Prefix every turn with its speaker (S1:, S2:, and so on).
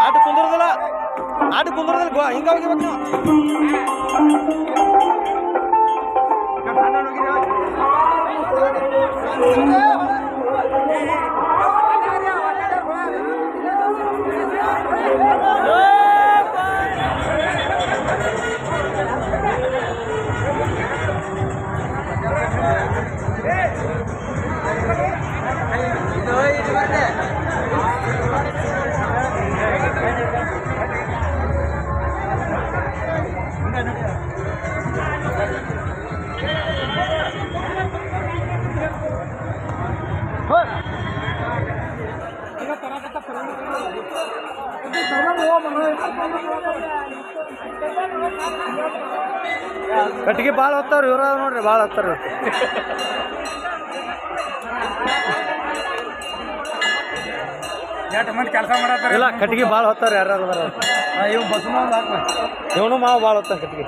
S1: ಆಟ ಕುಂದ್ರದಿಲ್ಲ ಆಟ ಕುಂದ್ರದಿಲ್ಲ ಗೋ ಹಿಂಗ ಹೋಗಿಬೇಕು ನೀವು ಕಟ್ಟಿಗೆ ಭಾಳ ಹೋಗ್ತಾರ ಇವ್ರ ನೋಡ್ರಿ ಭಾಳ
S2: ಹೋಗ್ತಾರ ಕೆಲಸ ಮಾಡತ್ತಾರ?
S1: ಇಲ್ಲ ಕಟ್ಟಿಗೆ ಭಾಳ ಹೋಗ್ತಾರ ಯಾರು ಇವ್ನು
S2: ಇವ್ ಬಸ್
S1: ಇವನು ಮಾವ ಭಾಳ ಹೋಗ್ತಾನೆ ಕಟ್ಟಿಗೆ.